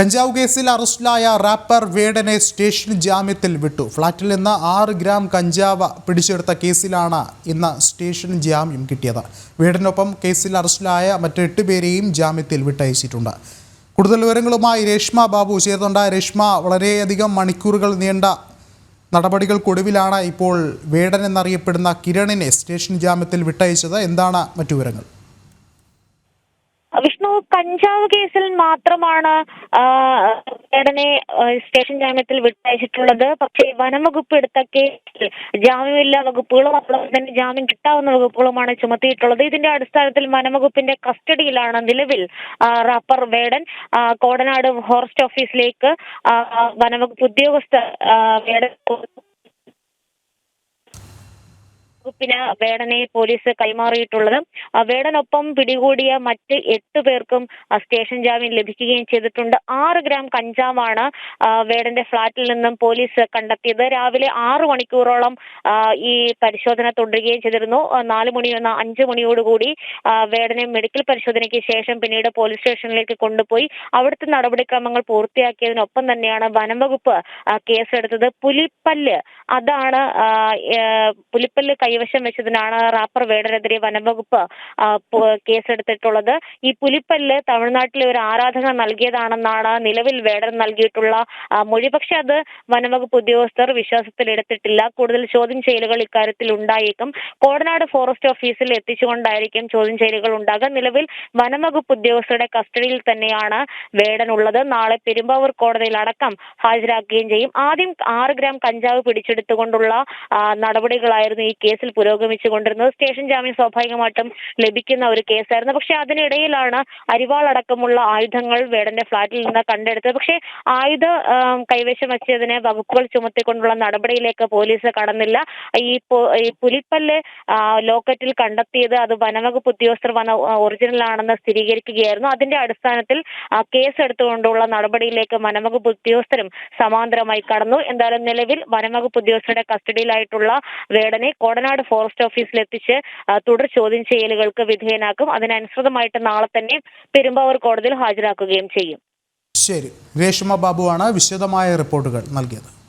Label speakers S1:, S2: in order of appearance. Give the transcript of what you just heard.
S1: കഞ്ചാവ് കേസിൽ അറസ്റ്റിലായ റാപ്പർ വേടനെ സ്റ്റേഷൻ ജാമ്യത്തിൽ വിട്ടു. ഫ്ളാറ്റിൽ നിന്ന് ആറ് ഗ്രാം കഞ്ചാവ് പിടിച്ചെടുത്ത കേസിലാണ് ഇന്ന് സ്റ്റേഷൻ ജാമ്യം കിട്ടിയത്. വേടനൊപ്പം കേസിൽ അറസ്റ്റിലായ മറ്റ് എട്ട് പേരെയും ജാമ്യത്തിൽ വിട്ടയച്ചിട്ടുണ്ട്. കൂടുതൽ വിവരങ്ങളുമായി രേഷ്മ ബാബു ചേർന്നുണ്ട് രേഷ്മ വളരെയധികം മണിക്കൂറുകൾ നീണ്ട നടപടികൾക്കൊടുവിലാണ് ഇപ്പോൾ വേടൻ എന്നറിയപ്പെടുന്ന കിരണിനെ സ്റ്റേഷൻ ജാമ്യത്തിൽ വിട്ടയച്ചത്. എന്താണ് മറ്റു വിവരങ്ങൾ?
S2: വിഷ്ണു കഞ്ചാവ് കേസിൽ മാത്രമാണ് ആ, വേടനെ സ്റ്റേഷൻ ജാമ്യത്തിൽ വിട്ടയച്ചിട്ടുള്ളത്. പക്ഷേ വനംവകുപ്പ് എടുത്ത കേസിൽ ജാമ്യമില്ലാ വകുപ്പുകളും അതോടൊപ്പം തന്നെ ജാമ്യം കിട്ടാവുന്ന വകുപ്പുകളുമാണ് ചുമത്തിയിട്ടുള്ളത്. ഇതിന്റെ അടിസ്ഥാനത്തിൽ വനംവകുപ്പിന്റെ കസ്റ്റഡിയിലാണ് നിലവിൽ റാപ്പർ വേടൻ കോടനാട് ഫോറസ്റ്റ് ഓഫീസിലേക്ക് വനംവകുപ്പ് ഉദ്യോഗസ്ഥർ വേടൻ വകുപ്പിന് വേടനെ പോലീസ് കൈമാറിയിട്ടുള്ളത് വേടനൊപ്പം പിടികൂടിയ മറ്റ് എട്ട് പേർക്കും സ്റ്റേഷൻ ജാമ്യം ലഭിക്കുകയും ചെയ്തിട്ടുണ്ട്. ആറ് ഗ്രാം കഞ്ചാവാണ് വേടന്റെ ഫ്ളാറ്റിൽ നിന്നും പോലീസ് കണ്ടെത്തിയത്. രാവിലെ ആറു മണിക്കൂറോളം ഈ പരിശോധന തുടരുകയും ചെയ്തിരുന്നു. നാല് മണി എന്ന അഞ്ച് മണിയോടുകൂടി വേടനെ മെഡിക്കൽ പരിശോധനയ്ക്ക് ശേഷം പിന്നീട് പോലീസ് സ്റ്റേഷനിലേക്ക് കൊണ്ടുപോയി. അവിടുത്തെ നടപടിക്രമങ്ങൾ പൂർത്തിയാക്കിയതിനൊപ്പം തന്നെയാണ് വനംവകുപ്പ് കേസെടുത്തത്. പുലിപ്പല്ല് അതാണ് പുലിപ്പല്ല് കൈവശം വെച്ചതിനാണ് റാപ്പർ വേടനെതിരെ വനംവകുപ്പ് കേസെടുത്തിട്ടുള്ളത്. ഈ പുലിപ്പല്ല് തമിഴ്നാട്ടിലെ ഒരു ആരാധകർ നൽകിയതാണെന്നാണ് നിലവിൽ വേടൻ നൽകിയിട്ടുള്ള മൊഴി. പക്ഷെ അത് വനംവകുപ്പ് ഉദ്യോഗസ്ഥർ വിശ്വാസത്തിലെടുത്തിട്ടില്ല കൂടുതൽ ചോദ്യം ചെയ്യലുകൾ ഇക്കാര്യത്തിൽ ഉണ്ടായേക്കും. കോടനാട് ഫോറസ്റ്റ് ഓഫീസിൽ എത്തിച്ചുകൊണ്ടായിരിക്കും ചോദ്യം ചെയ്യലുകൾ ഉണ്ടാകുക. നിലവിൽ വനംവകുപ്പ് ഉദ്യോഗസ്ഥരുടെ കസ്റ്റഡിയിൽ തന്നെയാണ് വേടൻ ഉള്ളത്. നാളെ പെരുമ്പാവൂർ കോടതിയിൽ അടക്കം ഹാജരാക്കുകയും ചെയ്യും. ആദ്യം ആറ് ഗ്രാം കഞ്ചാവ് പിടിച്ചെടുത്തുകൊണ്ടുള്ള നടപടികളായിരുന്നു ഈ കേസിൽ പുരോഗമിച്ചുകൊണ്ടിരുന്നത്. സ്റ്റേഷൻ ജാമ്യം സ്വാഭാവികമായിട്ടും ലഭിക്കുന്ന ഒരു കേസായിരുന്നു. പക്ഷെ അതിനിടയിലാണ് അരിവാൾ അടക്കമുള്ള ആയുധങ്ങൾ വേടന്റെ ഫ്ളാറ്റിൽ നിന്ന് കണ്ടെടുത്തത്. പക്ഷെ ആയുധ കൈവശം വെച്ചതിനെ വകുപ്പുകൾ ചുമത്തിക്കൊണ്ടുള്ള നടപടിയിലേക്ക് പോലീസ് കടന്നില്ല. ഈ പുലിപ്പല്ല് ലോക്കറ്റിൽ കണ്ടെത്തിയത് അത് വനവകുപ്പ് ഉദ്യോഗസ്ഥർ വന്ന ഒറിജിനൽ ആണെന്ന് സ്ഥിരീകരിക്കുകയായിരുന്നു. അതിന്റെ അടിസ്ഥാനത്തിൽ കേസ് എടുത്തുകൊണ്ടുള്ള നടപടിയിലേക്ക് വനവകുപ്പ് ഉദ്യോഗസ്ഥരും സമാന്തരമായി കടന്നു. എന്തായാലും നിലവിൽ വനവകുപ്പ് ഉദ്യോഗസ്ഥരുടെ കസ്റ്റഡിയിലായിട്ടുള്ള വേടനെ കോടനാട് ഫോറസ്റ്റ് ഓഫീസിൽ എത്തിച്ച് തുടർ ചോദ്യം ചെയ്യലുകൾക്ക് വിധേയനാക്കും. അതിനനുസൃതമായിട്ട് നാളെ തന്നെ പെരുമ്പാവൂർ കോടതിയിൽ ഹാജരാക്കുകയും ചെയ്യും.
S1: ശരി. രേഷ്മ ബാബുവാണ് വിശദമായ റിപ്പോർട്ടുകൾ നൽകിയത്.